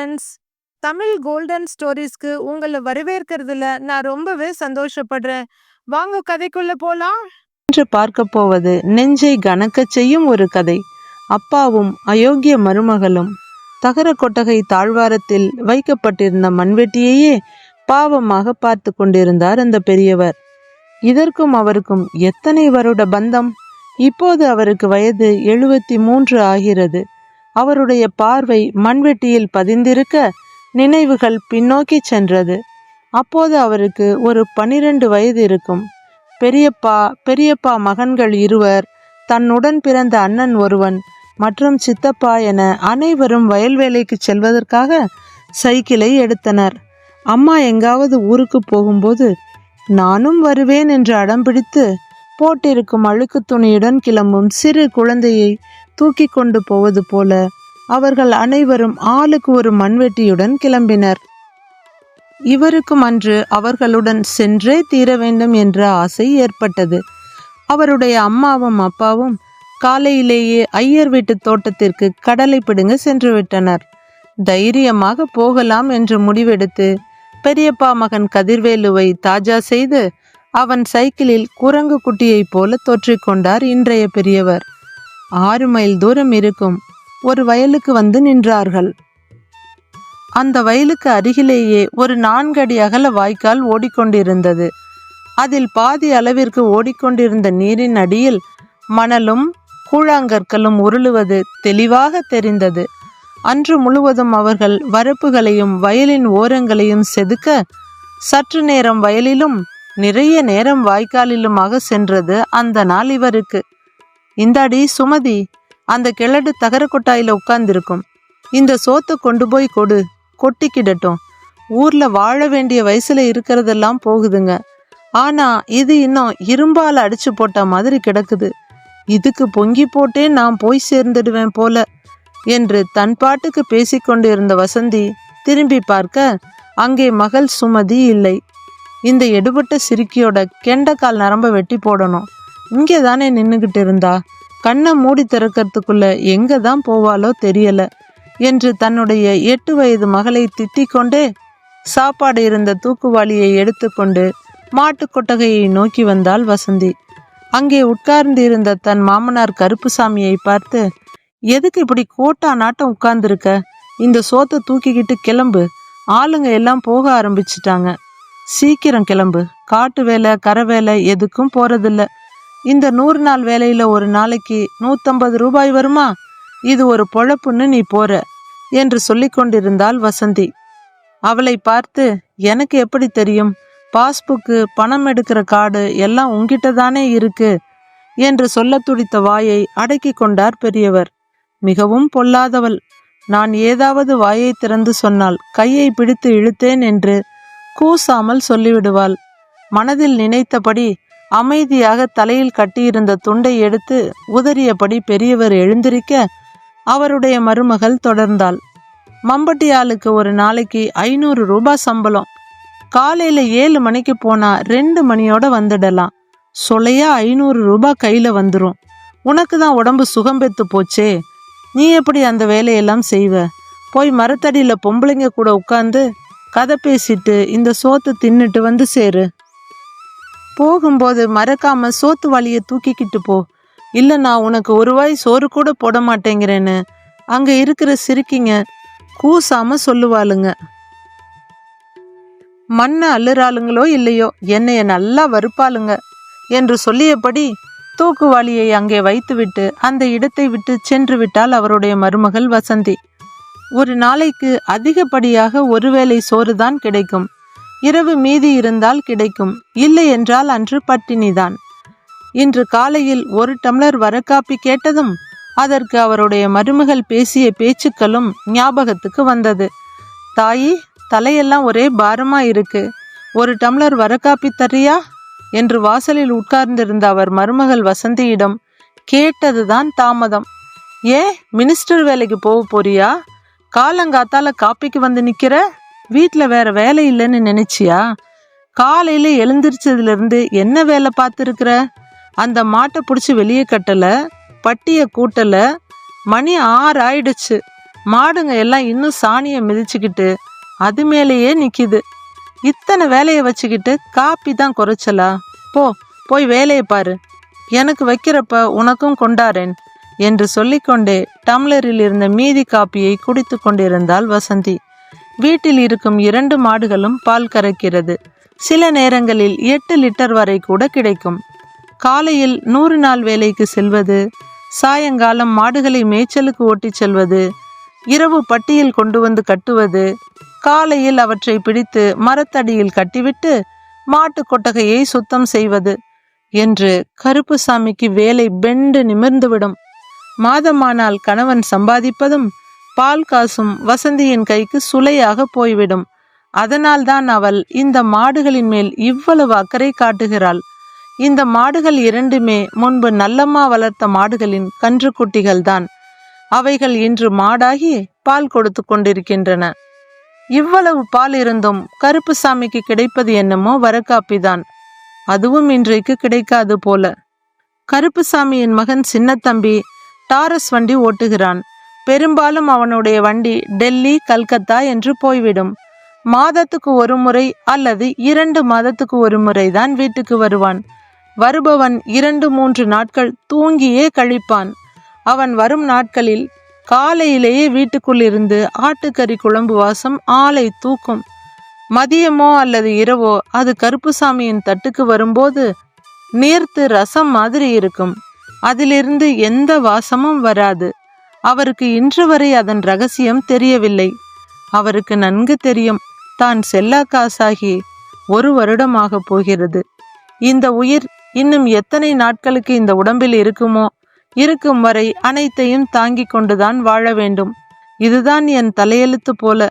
Friends Tamil golden ஸ்டோரிஸ்க்கு உங்களை வரவேற்கிறதுல நான் ரொம்பவே சந்தோஷப்படுறேன். வாங்க கதைக்குள்ள போலாம். இன்று பார்க்க போவது நெஞ்சை கணக்க செய்யும் ஒரு கதை. அப்பாவும் அயோக்கிய மருமகளும் தகர கொட்டகை தாழ்வாரத்தில் வைக்கப்பட்டிருந்த மண்வெட்டியையே பாவமாக பார்த்து கொண்டிருந்தார் அந்த பெரியவர். இதற்கும் அவருக்கும் எத்தனை வருட பந்தம்? இப்போது அவருக்கு வயது எழுபத்தி மூன்று ஆகிறது. அவருடைய பார்வை மண்வெட்டியில் பதிந்திருக்க நினைவுகள் பின்னோக்கி சென்றது. அப்போது அவருக்கு ஒரு பனிரெண்டு வயது இருக்கும். பெரியப்பா பெரியப்பா மகன்கள் இருவர் தன்னுடன் பிறந்த அண்ணன் ஒருவன் மற்றும் சித்தப்பா என அனைவரும் வயல்வேலைக்கு செல்வதற்காக சைக்கிளை எடுத்தனர். அம்மா எங்காவது ஊருக்கு போகும்போது நானும் வருவேன் என்று அடம்பிடித்து போட்டிருக்கும் அழுக்கு துணியுடன் கிளம்பும் சிறு குழந்தையை தூக்கி கொண்டு போவது போல அவர்கள் அனைவரும் ஆளுக்கு ஒரு மண்வெட்டியுடன் கிளம்பினர். இவருக்கும் அன்று அவர்களுடன் சென்றே தீர வேண்டும் என்ற ஆசை ஏற்பட்டது. அவருடைய அம்மாவும் அப்பாவும் காலையிலேயே ஐயர் வீட்டு தோட்டத்திற்கு கடலை பிடுங்க சென்று விட்டனர் தைரியமாக போகலாம் என்று முடிவெடுத்து பெரியப்பா மகன் கதிர்வேலுவை தாஜா செய்து அவன் சைக்கிளில் குரங்கு குட்டியைப் போல தொற்றிக்கொண்டார் இன்றைய பெரியவர். ஆறு மைல் தூரம் இருக்கும். ஒரு வயலுக்கு வந்து நின்றார்கள். அந்த வயலுக்கு அருகிலேயே ஒரு நான்கடி அகல வாய்க்கால் ஓடிக்கொண்டிருந்தது. அதில் பாதி அளவிற்கு ஓடிக்கொண்டிருந்த நீரின் அடியில் மணலும் கூழாங்கற்களும் உருளுவது தெளிவாக தெரிந்தது. அன்று முழுவதும் அவர்கள் வரப்புகளையும் வயலின் ஓரங்களையும் செதுக்க சற்று நேரம் வயலிலும் நிறைய நேரம் வாய்க்காலிலுமாக சென்றது அந்த நாள் இவருக்கு. இந்தாடி சுமதி. அந்த கிழடு தகர கொட்டாயில உட்கார்ந்திருக்கும். இந்த சோத்தை கொண்டு போய் கொடு. கொட்டிக்கிடட்டும் ஊர்ல வாழ வேண்டிய வயசுல இருக்கிறதெல்லாம் போகுதுங்க. ஆனா இது இன்னும் இரும்பால் அடிச்சு போட்ட மாதிரி கிடக்குது. இதுக்கு பொங்கி போட்டே நான் போய் சேர்ந்துடுவேன் போல. என்று தன் பாட்டுக்கு பேசிக்கொண்டு இருந்த வசந்தி திரும்பி பார்க்க அங்கே மகள் சுமதி இல்லை. இந்த எடுபட்ட சிரிக்கியோட கெண்டக்கால் நரம்ப வெட்டி போடணும். இங்கே தானே நின்றுக்கிட்டு இருந்தா? கண்ணை மூடி திறக்கிறதுக்குள்ள எங்கே தான் போவாளோ தெரியல. என்று தன்னுடைய எட்டு வயது மகளை திட்டிக்கொண்டே சாப்பாடு இருந்த தூக்குவாளியை எடுத்துக்கொண்டு மாட்டு கொட்டகையை நோக்கி வந்தாள் வசந்தி. அங்கே உட்கார்ந்து இருந்த தன் மாமனார் கருப்புசாமியை பார்த்து எதுக்கு இப்படி கோட்டா நாட்டம் உட்கார்ந்துருக்க? இந்த சோத்தை தூக்கிக்கிட்டு கிளம்பு. ஆளுங்க எல்லாம் போக ஆரம்பிச்சிட்டாங்க. சீக்கிரம் கிளம்பு. காட்டு வேலை கரை வேலை எதுக்கும் போறதில்ல. இந்த நூறு நாள் வேலையில் ஒரு நாளைக்கு நூற்றம்பது ரூபாய் வருமா? இது ஒரு பொழப்புன்னு நீ போற என்று சொல்லி கொண்டிருந்தாள் வசந்தி. அவளை பார்த்து எனக்கு எப்படி தெரியும்? பாஸ்புக்கு பணம் எடுக்கிற கார்டு எல்லாம் உங்கிட்ட தானே இருக்கு? என்று சொல்ல துடித்த வாயை அடக்கி கொண்டார் பெரியவர். மிகவும் பொல்லாதவள். நான் ஏதாவது வாயை திறந்து சொன்னால் கையை பிடித்து இழுத்தேன் என்று கூசாமல் சொல்லிவிடுவாள். மனதில் நினைத்தபடி அமைதியாக தலையில் கட்டியிருந்த துண்டை எடுத்து உதறியபடி பெரியவர் எழுந்திருக்க அவருடைய மருமகள் தொடர்ந்தாள். மம்பட்டி ஆளுக்கு ஒரு நாளைக்கு ஐநூறு ரூபாய் சம்பளம். காலையில ஏழு மணிக்கு போனா ரெண்டு மணியோட வந்துடலாம். சொலையா ஐநூறு ரூபாய் கையில வந்துடும் உனக்கு தான் உடம்பு சுகம் பெத்து போச்சே. நீ எப்படி அந்த வேலையெல்லாம் செய்வ? போய் மரத்தடியில பொம்பளைங்க கூட உட்காந்து கதை பேசிட்டு இந்த சோத்தை தின்னுட்டு வந்து சேரு. போகும்போது மறக்காம சோத்து வழியை தூக்கிக்கிட்டு போ. இல்லை நான் உனக்கு ஒரு வாய் சோறு கூட போட மாட்டேங்கிறேன்னு. அங்கே இருக்கிற சிரிக்கிங்க. கூசாம சொல்லுவாளுங்க. மண்ணை அள்ளுறாளுங்களோ இல்லையோ என்னைய நல்லா வறுப்பாளுங்க என்று சொல்லியபடி தூக்குவாளியை அங்கே வைத்துவிட்டு அந்த இடத்தை விட்டு சென்று விட்டால் அவருடைய மருமகள் வசந்தி. ஒரு நாளைக்கு அதிகப்படியாக ஒருவேளை சோறுதான் கிடைக்கும். இரவு மீதி இருந்தால் கிடைக்கும். இல்லை என்றால் அன்று பட்டினிதான். இன்று காலையில் ஒரு டம்ளர் வரக்காப்பி கேட்டதும் அதற்கு அவருடைய மருமகள் பேசிய பேச்சுக்களும் ஞாபகத்துக்கு வந்தது. தாயி தலையெல்லாம் ஒரே பாரமா இருக்கு. ஒரு டம்ளர் வரக்காப்பி தரியா என்று வாசலில் உட்கார்ந்திருந்த அவர் மருமகள் வசந்தியிடம் கேட்டதுதான் தாமதம். ஏ மினிஸ்டர் வேலைக்கு போக போறியா? காலங்காத்தால காப்பிக்கு வந்து நிக்கிற? வீட்டில் வேற வேலை இல்லைன்னு நினைச்சியா? காலையில எழுந்திரிச்சதுல இருந்து என்ன வேலை பார்த்துருக்குற? அந்த மாட்டை பிடிச்சி வெளியே கட்டலை பட்டியை கூட்டலை மணி ஆறு ஆயிடுச்சு. மாடுங்க எல்லாம் இன்னும் சாணியை மிதிச்சுக்கிட்டு அது மேலேயே நிற்கிது இத்தனை வேலையை வச்சுக்கிட்டு காப்பி தான் குறைச்சலா? போ போய் வேலையை பாரு. எனக்கு வைக்கிறப்ப உனக்கும் கொண்டாரேன் என்று சொல்லிக்கொண்டே டம்ளரில் இருந்த மீதி காப்பியை குடித்து கொண்டிருந்தாள் வசந்தி. வீட்டில் இருக்கும் இரண்டு மாடுகளும் பால் கறக்கிறது. சில நேரங்களில் எட்டு லிட்டர் வரை கூட கிடைக்கும். காலையில் நூறு நாள் வேலைக்கு செல்வது சாயங்காலம் மாடுகளை மேய்ச்சலுக்கு ஓட்டிச் செல்வது இரவு பட்டியில் கொண்டு வந்து கட்டுவது காலையில் அவற்றை பிடித்து மரத்தடியில் கட்டிவிட்டு மாட்டு கொட்டகையை சுத்தம் செய்வது என்று கருப்புசாமிக்கு வேலை பெண்டு நிமிர்ந்துவிடும். மாதமானால் கணவன் சம்பாதிப்பதும் பால் காசும் வசந்தியின் கைக்கு சுளையாக போய்விடும். அதனால்தான் அவள் இந்த மாடுகளின் மேல் இவ்வளவு அக்கறை காட்டுகிறாள். இந்த மாடுகள் இரண்டுமே முன்பு நல்லம்மா வளர்த்த மாடுகளின் கன்றுக்குட்டிகள்தான். அவைகள் இன்று மாடாகி பால் கொடுத்து கொண்டிருக்கின்றன. இவ்வளவு பால் இருந்தும் கருப்புசாமிக்கு கிடைப்பது என்னமோ வரக்காப்பிதான். அதுவும் இன்றைக்கு கிடைக்காது போல. கருப்புசாமியின் மகன் சின்னத்தம்பி டாரஸ் வண்டி ஓட்டுகிறான். பெரும்பாலும் அவனுடைய வண்டி டெல்லி கல்கத்தா என்று போய்விடும். மாதத்துக்கு ஒரு முறை அல்லது இரண்டு மாதத்துக்கு ஒரு முறை தான் வீட்டுக்கு வருவான். வருபவன் இரண்டு மூன்று நாட்கள் தூங்கியே கழிப்பான். அவன் வரும் நாட்களில் காலையிலேயே வீட்டுக்குள் இருந்து ஆட்டுக்கறி குழம்பு வாசம் ஆளை தூக்கும். மதியமோ அல்லது இரவோ அது கருப்புசாமியின் தட்டுக்கு வரும்போது நீர்த்து ரசம் மாதிரி இருக்கும். அதிலிருந்து எந்த வாசமும் வராது. அவருக்கு இன்று வரை அதன் ரகசியம் தெரியவில்லை. அவருக்கு நன்கு தெரியும் தான் செல்லா காசாகி ஒரு வருடமாக போகிறது. இந்த உயிர் இன்னும் எத்தனை நாட்களுக்கு இந்த உடம்பில் இருக்குமோ? இருக்கும் வரை அனைத்தையும் தாங்கிக் கொண்டுதான் வாழ வேண்டும். இதுதான் என் தலையெழுத்து போல.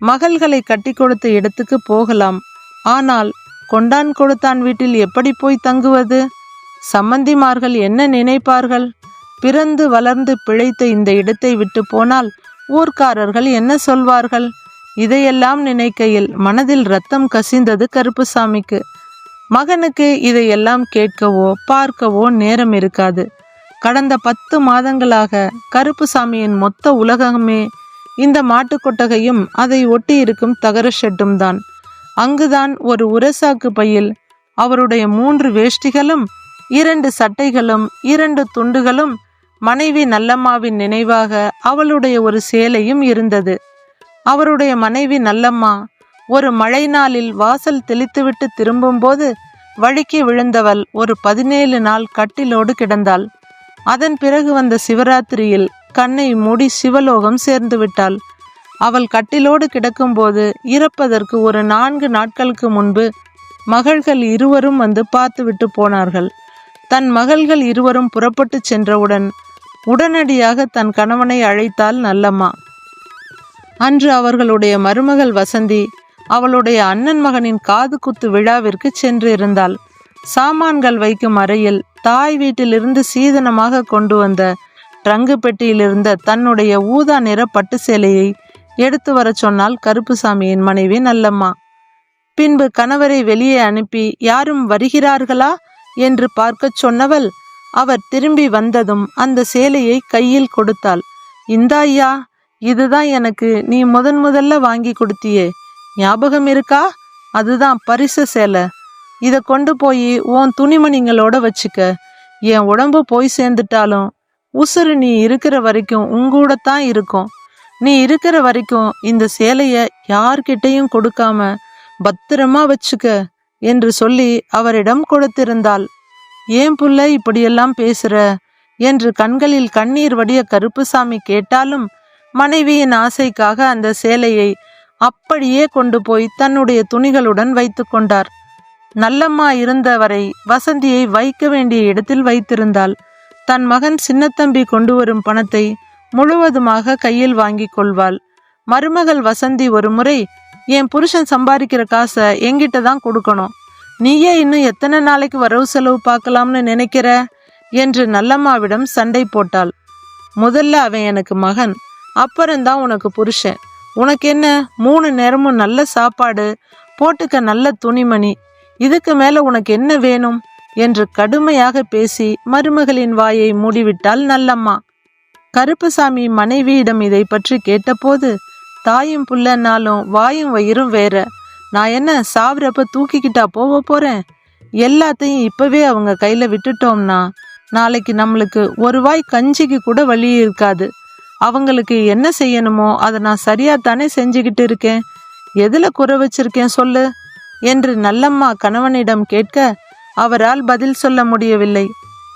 மகள்களை கட்டி கொடுத்த இடத்துக்கு போகலாம். ஆனால் கொண்டான் கொடுத்தான் வீட்டில் எப்படி போய் தங்குவது? சம்பந்திமார்கள் என்ன நினைப்பார்கள்? பிறந்து வளர்ந்து பிழைத்த இந்த இடத்தை விட்டு போனால் ஊர்க்காரர்கள் என்ன சொல்வார்கள்? இதையெல்லாம் நினைக்கையில் மனதில் ரத்தம் கசிந்தது கருப்புசாமிக்கு. மகனுக்கு இதையெல்லாம் கேட்கவோ பார்க்கவோ நேரம் இருக்காது. கடந்த பத்து மாதங்களாக கருப்புசாமியின் மொத்த உலகமே இந்த மாட்டுக்கொட்டகையும் அதை ஒட்டி இருக்கும் தகர ஷெட்டும் தான். அங்குதான் ஒரு உரசாக்கு பையில் அவருடைய மூன்று வேஷ்டிகளும் இரண்டு சட்டைகளும் இரண்டு துண்டுகளும் மனைவி நல்லம்மாவின் நினைவாக அவளுடைய ஒரு சேலையும் இருந்தது. அவருடைய மனைவி நல்லம்மா ஒரு மழை நாளில் வாசல் தெளித்துவிட்டு திரும்பும்போது வழுக்கி விழுந்தவள் ஒரு பதினேழு நாள் கட்டிலோடு கிடந்தாள். அதன் பிறகு வந்த சிவராத்திரியில் கண்ணை மூடி சிவலோகம் சேர்ந்து விட்டாள். அவள் கட்டிலோடு கிடக்கும்போது இறப்பதற்கு ஒரு நான்கு நாட்களுக்கு முன்பு மகள்கள் இருவரும் வந்து பார்த்துவிட்டு போனார்கள். தன் மகள்கள் இருவரும் புறப்பட்டு சென்றவுடன் உடனடியாக தன் கணவனை அழைத்தாள் நல்லம்மா. அன்று அவர்களுடைய மருமகள் வசந்தி அவளுடைய அண்ணன் மகனின் காது குத்து விழாவிற்கு சென்று இருந்தாள் சாமான்கள் வைக்கும் அறையில் தாய் வீட்டிலிருந்து சீதனமாக கொண்டு வந்த ட்ரங்கு பெட்டியிலிருந்த தன்னுடைய ஊதா நிற பட்டு சேலையை எடுத்து வரச் சொன்னால் கருப்புசாமியின் மனைவி நல்லம்மா. பின்பு கணவரை வெளியே அனுப்பி யாரும் வருகிறார்களா? என்று பார்க்கச் சொன்னவள் அவர் திரும்பி வந்ததும் அந்த சேலையை கையில் கொடுத்தாள். இந்தா ஐயா இதுதான் எனக்கு நீ முதன் முதல்ல வாங்கி கொடுத்தியே. ஞாபகம் இருக்கா? அதுதான் பரிசு சேலை. இதை கொண்டு போய் உன் துணிமணிங்களோட வச்சுக்க. என் உடம்பு போய் சேர்ந்துட்டாலும் உசுறு நீ இருக்கிற வரைக்கும் உங்கூட தான் இருக்கும். நீ இருக்கிற வரைக்கும் இந்த சேலையை யார்கிட்டையும் கொடுக்காம பத்திரமா வச்சுக்க என்று சொல்லி அவரிடம் கொடுத்திருந்தாள். ஏன் புள்ள இப்படியெல்லாம் பேசுற? என்று கண்களில் கண்ணீர் வடிய கருப்புசாமி கேட்டாலும் மனைவியின் ஆசைக்காக அந்த சேலையை அப்படியே கொண்டு போய் தன்னுடைய துணிகளுடன் வைத்து கொண்டார். நல்லம்மா இருந்தவரை வசந்தியை வைக்க வேண்டிய இடத்தில் வைத்திருந்தாள். தன் மகன் சின்னத்தம்பி கொண்டு வரும் பணத்தை முழுவதுமாக கையில் வாங்கி கொள்வாள். மருமகள் வசந்தி ஒரு முறை என் புருஷன் சம்பாதிக்கிற காசை என்கிட்ட தான் கொடுக்கணும். நீயே இன்னும் எத்தனை நாளைக்கு வரவு செலவு பார்க்கலாம்னு நினைக்கிற? என்று நல்லம்மாவிடம் சண்டை போட்டாள். முதல்ல அவன் எனக்கு மகன் அப்புறம்தான் உனக்கு புருஷன். உனக்கு என்ன மூணு நேரமும் நல்ல சாப்பாடு போட்டுக்க நல்ல துணிமணி இதுக்கு மேல உனக்கு என்ன வேணும்? என்று கடுமையாக பேசி மருமகளின் வாயை மூடிவிட்டாள் நல்லம்மா. கருப்புசாமி மனைவியிடம் இதை பற்றி கேட்டபோது தாயும் புள்ளனாலும் வாயும் வயிறும் வேற. நான் என்ன சாவுறப்ப தூக்கிக்கிட்டா போக போறேன்? எல்லாத்தையும் இப்பவே அவங்க கையில விட்டுட்டோம்னா நாளைக்கு நம்மளுக்கு ஒரு வாய் கஞ்சிக்கு கூட வழி இருக்காது. அவங்களுக்கு என்ன செய்யணுமோ அதை நான் சரியா தானே செஞ்சுக்கிட்டு இருக்கேன். எதில் குறை வச்சிருக்கேன் சொல்லு? என்று நல்லம்மா கணவனிடம் கேட்க அவரால் பதில் சொல்ல முடியவில்லை.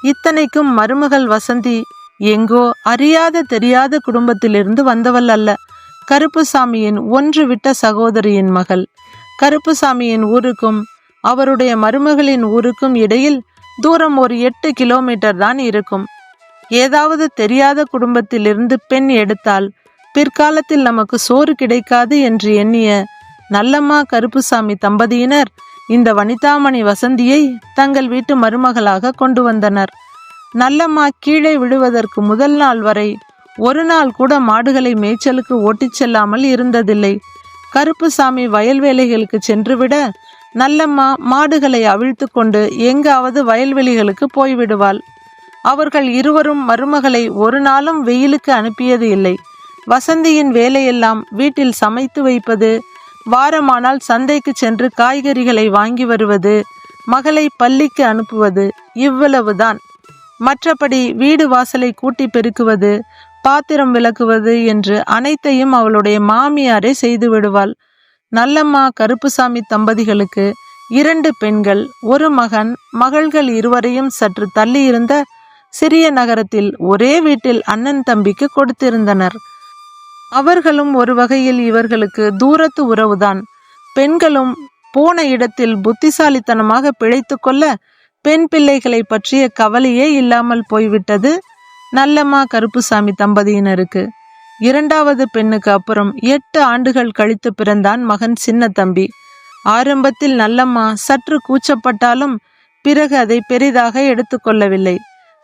இத்தனைக்கும் மருமகள் வசந்தி எங்கோ அறியாத தெரியாத குடும்பத்திலிருந்து வந்தவள் அல்ல. கருப்புசாமியின் ஒன்று விட்ட சகோதரியின் மகள். கருப்புசாமியின் ஊருக்கும் அவருடைய மருமகளின் ஊருக்கும் இடையில் தூரம் ஒரு எட்டு கிலோமீட்டர் தான் இருக்கும். ஏதாவது தெரியாத குடும்பத்திலிருந்து பெண் எடுத்தால் பிற்காலத்தில் நமக்கு சோறு கிடைக்காது என்று எண்ணிய நல்லம்மா கருப்புசாமி தம்பதியினர் இந்த வனிதாமணி வசந்தியை தங்கள் வீட்டு மருமகளாக கொண்டு வந்தனர். நல்லம்மா கீழே விழுவதற்கு முதல் நாள் வரை ஒரு நாள் கூட மாடுகளை மேய்ச்சலுக்கு ஓட்டிச் செல்லாமல் இருந்ததில்லை. கருப்புசாமி வயல் வேலைகளுக்கு சென்றுவிட நல்லம்மா மாடுகளை அவிழ்த்து கொண்டு எங்காவது வயல்வெளிகளுக்கு போய்விடுவாள். அவர்கள் இருவரும் மருமகளை ஒரு நாளும் வெயிலுக்கு அனுப்பியது இல்லை. வசந்தியின் வேலையெல்லாம் வீட்டில் சமைத்து வைப்பது வாரமானால் சந்தைக்கு சென்று காய்கறிகளை வாங்கி வருவது மகளை பள்ளிக்கு அனுப்புவது இவ்வளவுதான். மற்றபடி வீடு வாசலை கூட்டி பெருக்குவது பாத்திரம் விளக்குவது என்று அனைத்தையும் அவளுடைய மாமியாரே செய்து விடுவாள். நல்லம்மா கருப்புசாமி தம்பதிகளுக்கு இரண்டு பெண்கள் ஒரு மகன் மகள்கள் இருவரையும் சற்று தள்ளியிருந்த சிறிய நகரத்தில் ஒரே வீட்டில் அண்ணன் தம்பிக்கு கொடுத்திருந்தனர். அவர்களும் ஒரு வகையில் இவர்களுக்கு தூரத்து உறவுதான். பெண்களும் போன இடத்தில் புத்திசாலித்தனமாக பிழைத்து கொள்ள பெண் பிள்ளைகளை பற்றிய கவலையே இல்லாமல் போய்விட்டது. நல்லம்மா கருப்புசாமி தம்பதியினருக்கு. இரண்டாவது பெண்ணுக்கு அப்புறம் எட்டு ஆண்டுகள் கழித்து பிறந்தான் மகன் சின்ன தம்பி. ஆரம்பத்தில் நல்லம்மா சற்று கூச்சப்பட்டாலும் பிறகு அதை பெரிதாக எடுத்துக்கொள்ளவில்லை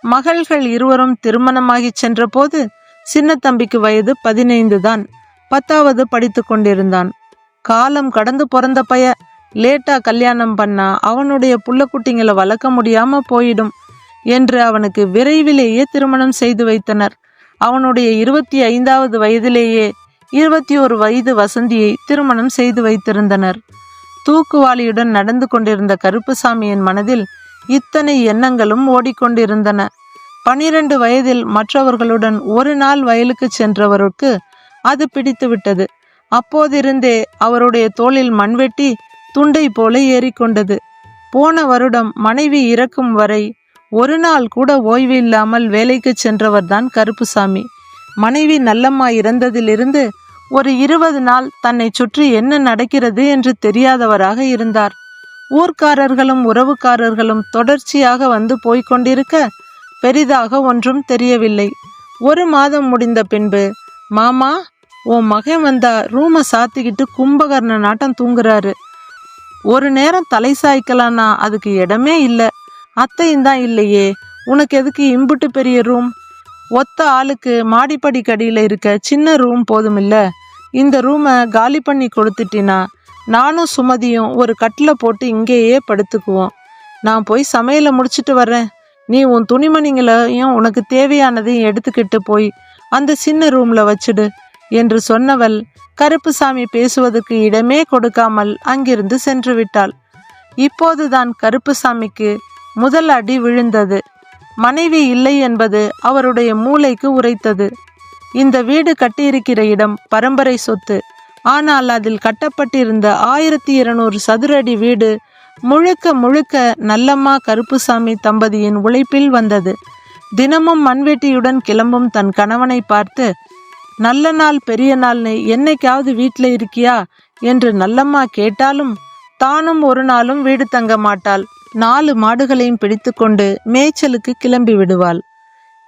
மகள்கள் இருவரும் திருமணமாகி சென்றபோது சின்ன தம்பிக்கு வயது பதினைந்து தான். பத்தாவது படித்து கொண்டிருந்தான். காலம் கடந்து பிறந்த பைய. லேட்டா கல்யாணம் பண்ணா அவனுடைய புள்ள குட்டிங்களை வளர்க்க முடியாம போயிடும். என்று அவனுக்கு விரைவிலேயே திருமணம் செய்து வைத்தனர். அவனுடைய இருபத்தி ஐந்தாவது வயதிலேயே இருபத்தி ஒரு வயது வசந்தியை திருமணம் செய்து வைத்திருந்தனர். தூக்குவாளியுடன் நடந்து கொண்டிருந்த கருப்புசாமியின் மனதில் இத்தனை எண்ணங்களும் ஓடிக்கொண்டிருந்தன. பனிரெண்டு வயதில் மற்றவர்களுடன் ஒரு நாள் வயலுக்கு சென்றவருக்கு அது பிடித்துவிட்டது. அப்போதிருந்தே அவருடைய தோளில் மண்வெட்டி துண்டை போல ஏறிக்கொண்டது. போன வருடம் மனைவி இறக்கும் வரை ஒரு நாள் கூட ஓய்வு இல்லாமல் வேலைக்கு சென்றவர்தான் கருப்புசாமி. மனைவி நல்லம்மா இறந்ததிலிருந்து ஒரு இருபது நாள் தன்னை சுற்றி என்ன நடக்கிறது என்று தெரியாதவராக இருந்தார். ஊர்க்காரர்களும் உறவுக்காரர்களும் தொடர்ச்சியாக வந்து போய்கொண்டிருக்க பெரிதாக ஒன்றும் தெரியவில்லை. ஒரு மாதம் முடிந்த பின்பு மாமா உன் மகன் வந்தா ரூமை சாத்திக்கிட்டு கும்பகர்ண நாட்டம் தூங்குறாரு. ஒரு நேரம் தலை சாய்க்கலான்னா அதுக்கு இடமே இல்லை. அத்தையும் தான் இல்லையே. உனக்கு எதுக்கு இம்புட்டு பெரிய ரூம் ஒத்த ஆளுக்கு மாடிப்படி கடியில் இருக்க சின்ன ரூம் போதுமில்ல. இந்த ரூமை காலி பண்ணி கொடுத்துட்டினா நானும் சுமதியும் ஒரு கட்டில் போட்டு இங்கேயே படுத்துக்குவோம். நான் போய் சமையலை முடிச்சிட்டு வர்றேன். நீ உன் துணிமணிகளையும் உனக்கு தேவையானதையும் எடுத்துக்கிட்டு போய் அந்த சின்ன ரூமில் வச்சுடு என்று சொன்னவள் கருப்புசாமி பேசுவதற்கு இடமே கொடுக்காமல் அங்கிருந்து சென்று விட்டாள். இப்போதுதான் கருப்புசாமிக்கு முதல் அடி விழுந்தது. மனைவி இல்லை என்பது அவருடைய மூளைக்கு உரைத்தது. இந்த வீடு கட்டியிருக்கிற இடம் பரம்பரை சொத்து. ஆனால் அதில் கட்டப்பட்டிருந்த ஆயிரத்தி இருநூறு சதுரடி வீடு முழுக்க முழுக்க நல்லம்மா கருப்புசாமி தம்பதியின் உழைப்பில் வந்தது. தினமும் மண்வெட்டியுடன் கிளம்பும் தன் கணவனை பார்த்து நல்ல நாள் பெரிய நாள்னு என்னைக்காவது வீட்டில் இருக்கியா? என்று நல்லம்மா கேட்டாலும் தானும் ஒரு நாளும் வீடு தங்க மாட்டாள். நாலு மாடுகளையும் பிடித்துக்கொண்டு மேய்ச்சலுக்கு கிளம்பி விடுவாள்.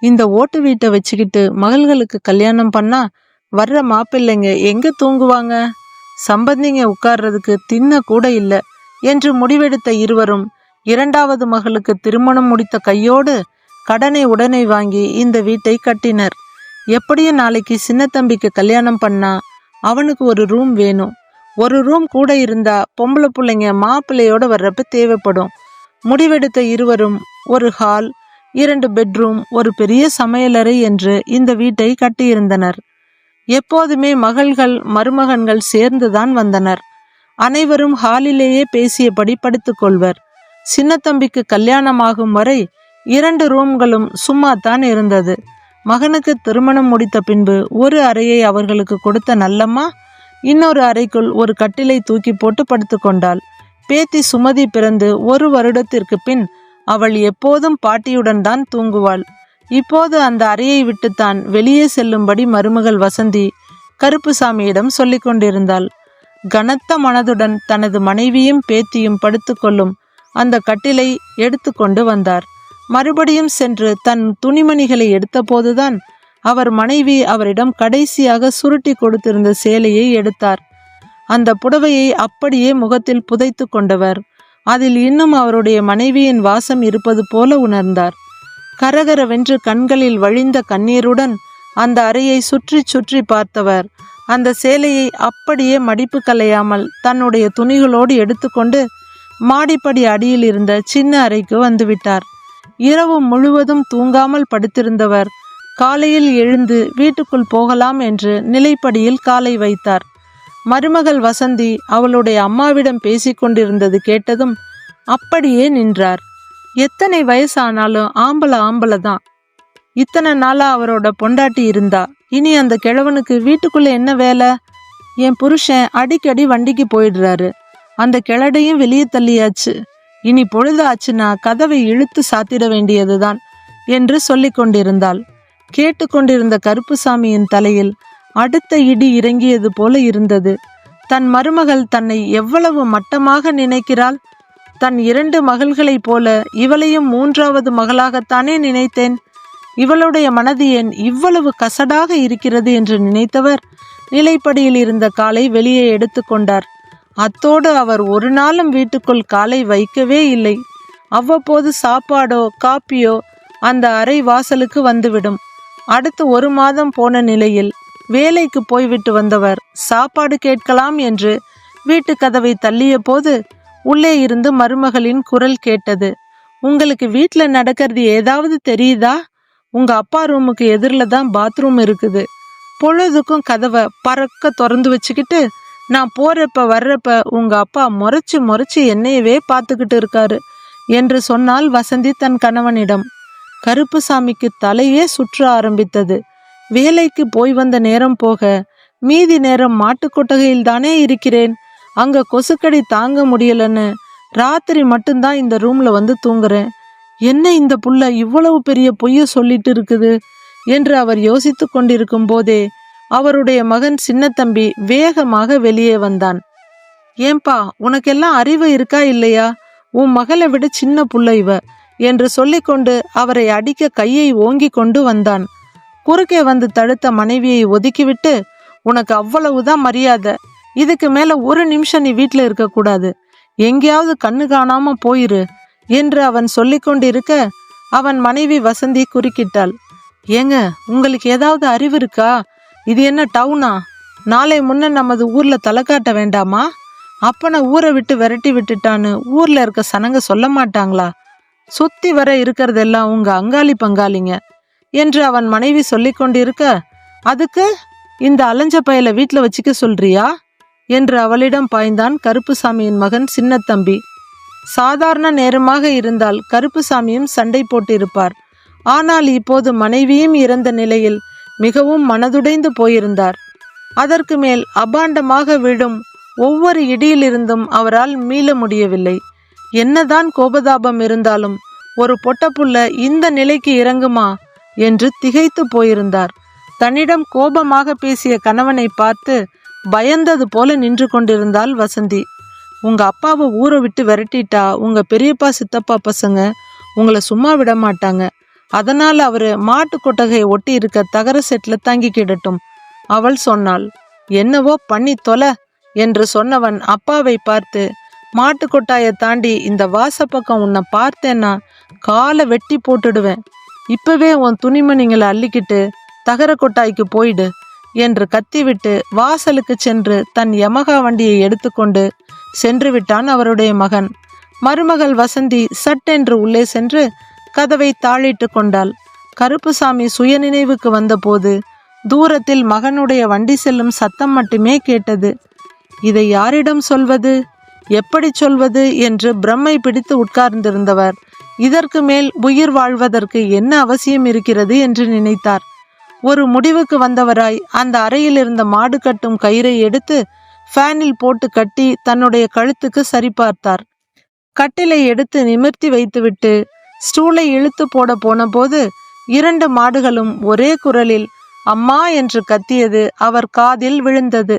இந்த ஓட்டு வீட்டை வச்சுக்கிட்டு மகள்களுக்கு கல்யாணம் பண்ணா வர்ற மாப்பிள்ளைங்க எங்க தூங்குவாங்க? சம்பந்திங்க உட்கார்றதுக்கு தின்ன கூட இல்லை. என்று முடிவெடுத்த இருவரும் இரண்டாவது மகளுக்கு திருமணம் முடித்த கையோடு கடனை உடனே வாங்கி இந்த வீட்டை கட்டினர். எப்படியும் நாளைக்கு சின்ன தம்பிக்கு கல்யாணம் பண்ணா அவனுக்கு ஒரு ரூம் வேணும். ஒரு ரூம் கூட இருந்தா பொம்பளை பிள்ளைங்க மாப்பிள்ளையோட வர்றப்ப தேவைப்படும். முடிவெடுத்த இருவரும் ஒரு ஹால் இரண்டு பெட்ரூம் ஒரு பெரிய சமையலறை என்று இந்த வீட்டை கட்டியிருந்தனர். எப்போதுமே மகள்கள் மருமகன்கள் சேர்ந்துதான் வந்தனர். அனைவரும் ஹாலிலேயே பேசியபடி படுத்துக்கொள்வர் சின்னத்தம்பிக்கு கல்யாணமாகும் வரை இரண்டு ரூம்களும் சும்மா தான் இருந்தது. மகனுக்கு திருமணம் முடித்த பின்பு ஒரு அறையை அவர்களுக்கு கொடுத்த நல்லம்மா இன்னொரு அறைக்குள் ஒரு கட்டிலை தூக்கி போட்டு படுத்துக்கொண்டாள் பேத்தி சுமதி பிறந்து ஒரு வருடத்திற்கு பின் அவள் எப்போதும் பாட்டியுடன் தான் தூங்குவாள். இப்போது அந்த அறையை விட்டுத்தான் வெளியே செல்லும்படி மருமகள் வசந்தி கருப்புசாமியிடம் சொல்லிக் கொண்டிருந்தாள். கனத்த மனதுடன் தனது மனைவியும் பேத்தியும் படுத்துக்கொள்ளும் அந்த கட்டிலை எடுத்துக்கொண்டு வந்தார். மறுபடியும் சென்று தன் துணிமணிகளை எடுத்தபோதுதான் அவர் மனைவி அவரிடம் கடைசியாக சுருட்டி கொடுத்திருந்த சேலையை எடுத்தார். அந்த புடவையை அப்படியே முகத்தில் புதைத்து கொண்டவர். அதில் இன்னும் அவருடைய மனைவியின் வாசம் இருப்பது போல உணர்ந்தார். கரகரவென்று கண்களில் வழிந்த கண்ணீருடன் அந்த அறையை சுற்றி சுற்றி பார்த்தவர். அந்த சேலையை அப்படியே மடிப்பு கலையாமல் தன்னுடைய துணிகளோடு எடுத்துக்கொண்டு மாடிப்படி அடியில் இருந்த சின்ன அறைக்கு வந்துவிட்டார். இரவு முழுவதும் தூங்காமல் படுத்திருந்தவர். காலையில் எழுந்து வீட்டுக்குள் போகலாம் என்று நிலைப்படியில் காலை வைத்தார். மருமகள் வசந்தி அவளுடைய அம்மாவிடம் பேசிக்கொண்டிருந்தது கேட்டதும் அப்படியே நின்றார். எத்தனை வயசானாலும் ஆம்பளை ஆம்பளை தான் இத்தனை நாளா அவரோட பொண்டாட்டி இருந்தா. இனி அந்த கிழவனுக்கு வீட்டுக்குள்ள என்ன வேலை? என் புருஷன் அடிக்கடி வண்டிக்கு போயிடுறாரு. அந்த கிழடையும் வெளியே தள்ளியாச்சு. இனி பொழுது ஆச்சுன்னா கதவை இழுத்து சாத்திட வேண்டியதுதான் என்று சொல்லிக்கொண்டிருந்தாள் கேட்டுக்கொண்டிருந்த கருப்புசாமியின் தலையில் அடுத்த இடி இறங்கியது போல இருந்தது. தன் மருமகள் தன்னை எவ்வளவு மட்டமாக நினைக்கிறாள்? தன் இரண்டு மகள்களைப் போல இவளையும் மூன்றாவது மகளாகத்தானே நினைத்தேன். இவளுடைய மனது ஏன் இவ்வளவு கசடாக இருக்கிறது என்று நினைத்தவர்? நிலைப்படியில் இருந்த காலை வெளியே எடுத்துக்கொண்டார் அத்தோடு அவர் ஒரு நாளும் வீட்டுக்குள் காலை வைக்கவே இல்லை. அவ்வப்போது சாப்பாடோ காப்பியோ அந்த அறை வாசலுக்கு வந்துவிடும். அடுத்து ஒரு மாதம் போன நிலையில் வேலைக்கு போய்விட்டு வந்தவர் சாப்பாடு கேட்கலாம் என்று வீட்டு கதவை தள்ளிய போது உள்ளே இருந்து மருமகளின் குரல் கேட்டது. உங்களுக்கு வீட்டில் நடக்கிறது ஏதாவது தெரியுதா? உங்க அப்பா ரூமுக்கு எதிரில் தான் பாத்ரூம் இருக்குது. பொழுதுக்கும் கதவை பறக்க திறந்து வச்சுக்கிட்டு நான் போறப்ப வர்றப்ப உங்க அப்பா முறைச்சு முறைச்சு என்னையவே பார்த்துக்கிட்டு இருக்காரு என்று சொன்னால் வசந்தி தன் கணவனிடம். கருப்புசாமிக்கு தலையே சுற்ற ஆரம்பித்தது. வேலைக்கு போய் வந்த நேரம் போக மீதி நேரம் மாட்டுக்கொட்டகையில் தானே இருக்கிறேன். அங்க கொசுக்கடி தாங்க முடியலன்னு ராத்திரி மட்டும்தான் இந்த ரூம்ல வந்து தூங்குறேன். என்ன இந்த புள்ள இவ்வளவு பெரிய பொய்ய சொல்லிட்டு இருக்குது? என்று அவர் யோசித்து கொண்டிருக்கும் போதே அவருடைய மகன் சின்னத்தம்பி வேகமாக வெளியே வந்தான். ஏன்பா உனக்கெல்லாம் அறிவு இருக்கா இல்லையா? உன் மகளை விட சின்ன புள்ள இவ என்று சொல்லிக்கொண்டு அவரை அடிக்க கையை ஓங்கி கொண்டு வந்தான். குறுக்கே வந்து தடுத்த மனைவியை ஒதுக்கிவிட்டு உனக்கு அவ்வளவுதான் மரியாதை. இதுக்கு மேல ஒரு நிமிஷம் நீ வீட்டில் இருக்கக்கூடாது. எங்கேயாவது கண்ணு காணாம போயிரு என்று அவன் சொல்லிக்கொண்டிருக்க அவன் மனைவி வசந்தி குறுக்கிட்டாள். ஏங்க உங்களுக்கு ஏதாவது அறிவு இருக்கா? இது என்ன டவுனா? நாளை முன்ன நமது ஊர்ல தலை காட்ட வேண்டாமா? அப்பனை ஊரை விட்டு விரட்டி விட்டுட்டான்னு ஊர்ல இருக்க சனங்க சொல்ல மாட்டாங்களா? சுத்தி வர இருக்கிறதெல்லாம் உங்க அங்காளி பங்காளிங்க. என்று அவன் மனைவி சொல்லிக் கொண்டிருக்க அதுக்கு இந்த அலைஞ்ச பயல வீட்டில் வச்சுக்க சொல்றியா? என்று அவளிடம் பாய்ந்தான் கருப்புசாமியின் மகன் சின்னத்தம்பி. சாதாரண நேரமாக இருந்தால் கருப்புசாமியும் சண்டை போட்டிருப்பார். ஆனால் இப்போது மனைவியும் இறந்த நிலையில் மிகவும் மனதுடைந்து போயிருந்தார். அதற்கு மேல் அபாண்டமாக விழும் ஒவ்வொரு இடியிலிருந்தும் அவரால் மீள முடியவில்லை. என்னதான் கோபதாபம் இருந்தாலும் ஒரு பொட்டப்புள்ள இந்த நிலைக்கு இறங்குமா? என்று திகைத்து போயிருந்தார். தன்னிடம் கோபமாக பேசிய கணவனை பார்த்து பயந்தது போல நின்று கொண்டிருந்தாள் வசந்தி. உங்க அப்பாவை ஊரை விட்டு விரட்டிட்டா உங்க பெரியப்பா சித்தப்பா பசங்க உங்களை சும்மா விட மாட்டாங்க. அதனால் அவர் மாட்டு கொட்டகையை ஒட்டி இருக்க தகர செட்ல தங்கிக்கிடட்டும் அவள் சொன்னாள் என்னவோ பண்ணி தொலை என்று சொன்னவன் அப்பாவை பார்த்து மாட்டு கொட்டாயை தாண்டி இந்த வாசப்பக்கம் உன்னை பார்த்தேன்னா காலை வெட்டி போட்டுடுவேன். இப்பவே உன் துணிமணிங்களை அள்ளிக்கிட்டு தகர கொட்டாய்க்கு போயிடு என்று கத்திவிட்டு வாசலுக்கு சென்று தன் யமகா வண்டியை எடுத்துக்கொண்டு சென்று விட்டான் அவருடைய மகன். மருமகள் வசந்தி சட்டென்று உள்ளே சென்று கதவை தாளிட்டு கொண்டாள். கருப்புசாமி சுயநினைவுக்கு வந்தபோது தூரத்தில் மகனுடைய வண்டி செல்லும் சத்தம் மட்டுமே கேட்டது. இதை யாரிடம் சொல்வது? எப்படி சொல்வது? என்று பிரம்மை பிடித்து உட்கார்ந்திருந்தவர். இதற்கு மேல் உயிர் வாழ்வதற்கு என்ன அவசியம் இருக்கிறது என்று நினைத்தார். ஒரு முடிவுக்கு வந்தவராய் அந்த அறையில் இருந்த மாடு கட்டும் கயிறை எடுத்து ஃபேனில் போட்டு கட்டி தன்னுடைய கழுத்துக்கு சரிபார்த்தார். கட்டிலை எடுத்து நிமிர்த்தி வைத்துவிட்டு ஸ்டூலை இழுத்து போட போனபோது இரண்டு மாடுகளும் ஒரே குரலில் அம்மா என்று கத்தியது அவர் காதில் விழுந்தது.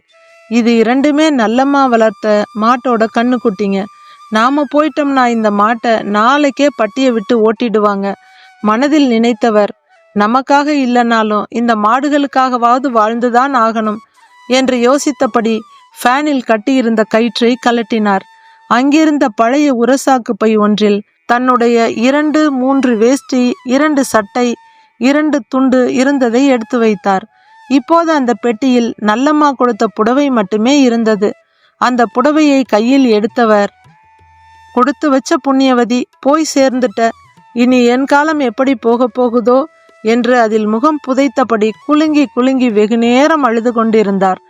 இது இரண்டுமே நல்லம்மா வளர்த்த மாட்டோட கண்ணுக்குட்டிங்க. நாம போயிட்டோம்னா இந்த மாட்டை நாளைக்கே பட்டியை விட்டு ஓட்டிடுவாங்க. மனதில் நினைத்தவர் நமக்காக இல்லைனாலும் இந்த மாடுகளுக்காகவாவது வாழ்ந்துதான் ஆகணும் என்று யோசித்தபடி ஃபேனில் கட்டியிருந்த கயிற்றை கலட்டினார் அங்கிருந்த பழைய உரசாக்கு பை ஒன்றில் தன்னுடைய இரண்டு மூன்று வேஷ்டி இரண்டு சட்டை இரண்டு துண்டு இருந்ததை எடுத்து வைத்தார். இப்போது அந்த பெட்டியில் நல்லம்மா கொடுத்த புடவை மட்டுமே இருந்தது. அந்த புடவையை கையில் எடுத்தவர் கொடுத்து வச்ச புண்ணியவதி போய் சேர்ந்துட்ட. இனி என் காலம் எப்படி போக போகுதோ? என்று அதில் முகம் புதைத்தபடி குலுங்கி குலுங்கி வெகு நேரம் அழுது கொண்டிருந்தார்.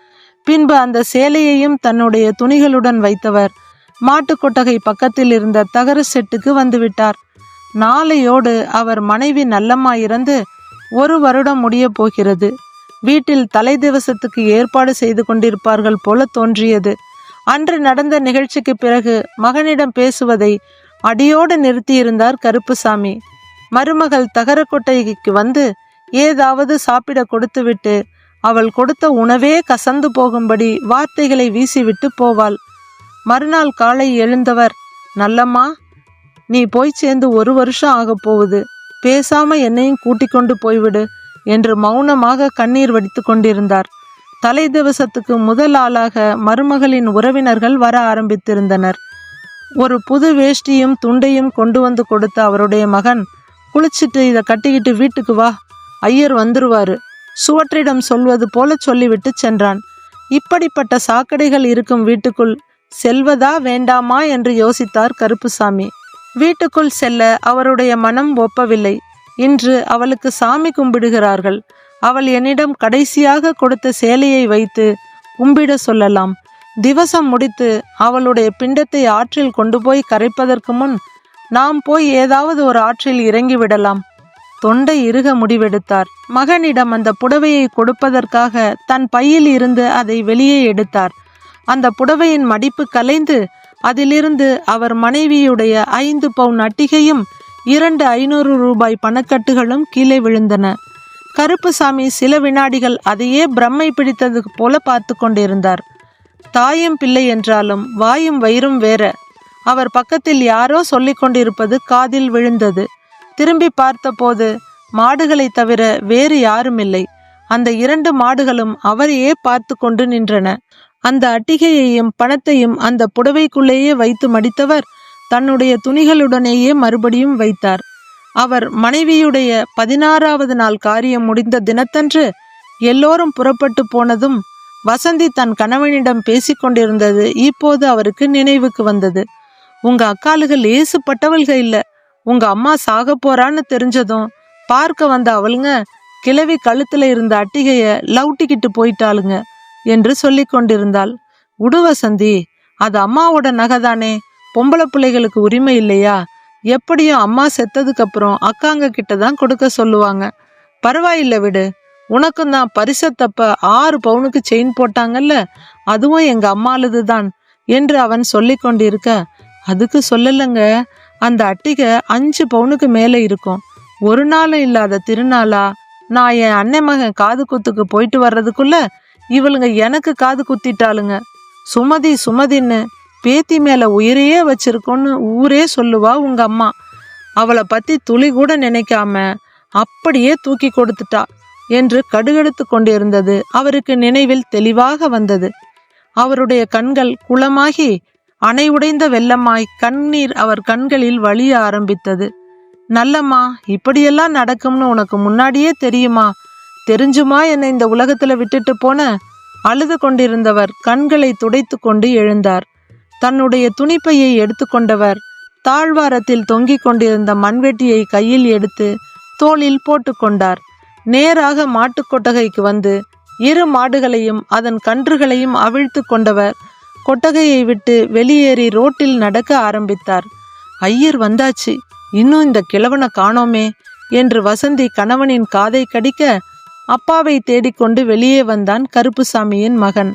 பின்பு அந்த சேலையையும் தன்னுடைய துணிகளுடன் வைத்தவர். மாட்டுக்கொட்டகை பக்கத்தில் இருந்த தகர செட்டுக்கு வந்துவிட்டார். நாளையோடு அவர் மனைவி நல்லம்மா இறந்து ஒரு வருடம் முடிய போகிறது. வீட்டில் தலை திவசத்துக்கு ஏற்பாடு செய்து கொண்டிருப்பார்கள் போல தோன்றியது. அன்று நடந்த நிகழ்ச்சிக்கு பிறகு மகனிடம் பேசுவதை அடியோடு நிறுத்தியிருந்தார் கருப்புசாமி. மருமகள் தகரக்கொட்டைக்கு வந்து ஏதாவது சாப்பிட கொடுத்துவிட்டு அவள் கொடுத்த உணவே கசந்து போகும்படி வார்த்தைகளை வீசிவிட்டு போவாள். மறுநாள் காலை எழுந்தவர் நல்லம்மா நீ போய் சேர்ந்து ஒரு வருஷம் ஆகப் போகுது. பேசாம என்னையும் கூட்டிக் கொண்டு போய்விடு என்று மௌனமாக கண்ணீர் வடித்து கொண்டிருந்தார். தலை திவசத்துக்கு முதல் ஆளாக மருமகளின் உறவினர்கள் வர ஆரம்பித்திருந்தனர். ஒரு புது வேஷ்டியும் துண்டையும் கொண்டு வந்து கொடுத்த அவருடைய மகன் குளிச்சிட்டு இதை கட்டிக்கிட்டு வீட்டுக்கு வா ஐயர் வந்துருவாரு. சுவற்றிடம் சொல்வது போல சொல்லிவிட்டு சென்றான். இப்படிப்பட்ட சாக்கடைகள் இருக்கும் வீட்டுக்குள் செல்வதா வேண்டாமா? என்று யோசித்தார் கருப்புசாமி. வீட்டுக்குள் செல்ல அவருடைய மனம் ஒப்பவில்லை. இன்று அவளுக்கு சாமி கும்பிடுகிறார்கள். அவள் என்னிடம் கடைசியாக கொடுத்த சேலையை வைத்து கும்பிட சொல்லலாம். திவசம் முடித்து அவளுடைய பிண்டத்தை ஆற்றில் கொண்டு போய் கரைப்பதற்கு முன் நாம் போய் ஏதாவது ஒரு ஆற்றில் இறங்கி விடலாம். தொண்டை இறுக முடிவெடுத்தார். மகனிடம் அந்த புடவையை கொடுப்பதற்காக தன் பையில் இருந்து அதை வெளியே எடுத்தார். அந்த புடவையின் மடிப்பு கலைந்து அதிலிருந்து அவர் மனைவியுடைய ஐந்து பவுன் அட்டிகையும் இரண்டு ஐநூறு ரூபாய் பணக்கட்டுகளும் கீழே விழுந்தன. கருப்புசாமி சில வினாடிகள் அதையே பிரம்மை பிடித்தது போல பார்த்து கொண்டிருந்தார். தாயும் பிள்ளை என்றாலும் வாயும் வயிறும் வேற. அவர் பக்கத்தில் யாரோ சொல்லிக் கொண்டிருப்பது காதில் விழுந்தது. திரும்பி பார்த்தபோது மாடுகளை தவிர வேறு யாரும் இல்லை அந்த இரண்டு மாடுகளும் அவரையே பார்த்து கொண்டு நின்றன. அந்த அட்டிகையையும் பணத்தையும் அந்த புடவைக்குள்ளேயே வைத்து மடித்தவர் தன்னுடைய துணிகளுடனேயே மறுபடியும் வைத்தார். அவர் மனைவியுடைய பதினாறாவது நாள் காரியம் முடிந்த தினத்தன்று எல்லோரும் புறப்பட்டு போனதும் வசந்தி தன் கணவனிடம் பேசிக்கொண்டிருந்தது இப்போது அவருக்கு நினைவுக்கு வந்தது. உங்க அக்காளுகள் ஏசுப்பட்டவள்க இல்ல. உங்க அம்மா சாக போறான்னு தெரிஞ்சதும் பார்க்க வந்த அவளுங்க கிழவி கழுத்துல இருந்த அட்டிகைய லவுட்டிக்கிட்டு போயிட்டாளுங்க என்று சொல்லி கொண்டிருந்தாள். உடு வசந்தி அது அம்மாவோட நகை தானே. பொம்பளை பிள்ளைகளுக்கு உரிமை இல்லையா? எப்படியும் அம்மா செத்ததுக்கு அப்புறம் அக்காங்க கிட்ட தான் கொடுக்க சொல்லுவாங்க. பரவாயில்ல விடு. உனக்கும் தான் பரிசத்தப்ப ஆறு பவுனுக்கு செயின் போட்டாங்கல்ல? அதுவும் எங்க அம்மாளது தான் என்று அவன் சொல்லி கொண்டிருக்க அதுக்கு சொல்லலைங்க. அந்த அட்டிகை அஞ்சு பவுனுக்கு மேலே இருக்கும். ஒரு நாளும் இல்லாத திருநாளா? நான் என் அண்ணன் மகன் காது குத்துக்கு போயிட்டு வர்றதுக்குள்ள இவளுங்க எனக்கு காது குத்திட்டாளுங்க. சுமதி சுமதின்னு பேத்தி மேலே உயிரையே வச்சிருக்கோன்னு ஊரே சொல்லுவா உங்க அம்மா. அவளை பத்தி துளி கூட நினைக்காம அப்படியே தூக்கி கொடுத்துட்டா என்று கடுகடுத்து கொண்டிருந்தது அவருக்கு நினைவில் தெளிவாக வந்தது. அவருடைய கண்கள் குளமாகி அணை உடைந்த வெள்ளமாய் கண்ணீர் அவர் கண்களில் வழிய ஆரம்பித்தது. நல்லம்மா இப்படியெல்லாம் நடக்கும்னு உனக்கு முன்னாடியே தெரியுமா? தெரிஞ்சுமா என்னை இந்த உலகத்துல விட்டுட்டு போன? அழுது கொண்டிருந்தவர் கண்களை துடைத்து கொண்டு எழுந்தார். தன்னுடைய துணிப்பையை எடுத்துக்கொண்டவர். தாழ்வாரத்தில் தொங்கிக் கொண்டிருந்த மண்வெட்டியை கையில் எடுத்து தோளில் போட்டுக்கொண்டார் நேராக மாட்டுக் கொட்டகைக்கு வந்து இரு மாடுகளையும் அதன் கன்றுகளையும் அவிழ்த்து கொண்டவர் கொட்டகையை விட்டு வெளியேறி ரோட்டில் நடக்க ஆரம்பித்தார். ஐயர் வந்தாச்சு. இன்னும் இந்த கிழவனை காணோமே என்று வசந்தி கணவனின் காதை கடிக்க அப்பாவை தேடிக்கொண்டு வெளியே வந்தான் கருப்புசாமியின் மகன்.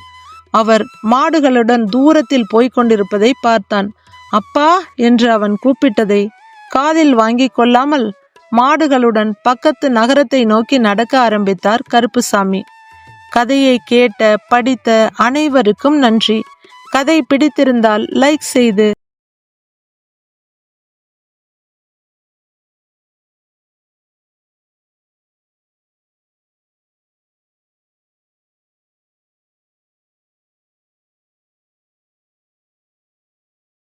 அவர் மாடுகளுடன் தூரத்தில் போய்க் கொண்டிருப்பதை பார்த்தான். அப்பா என்று அவன் கூப்பிட்டதை காதில் வாங்கிக் கொள்ளாமல் மாடுகளுடன் பக்கத்து நகரத்தை நோக்கி நடக்க ஆரம்பித்தார் கருப்புசாமி. கதையை கேட்ட படித்த அனைவருக்கும் நன்றி. கதை பிடித்திருந்தால் லைக் செய்து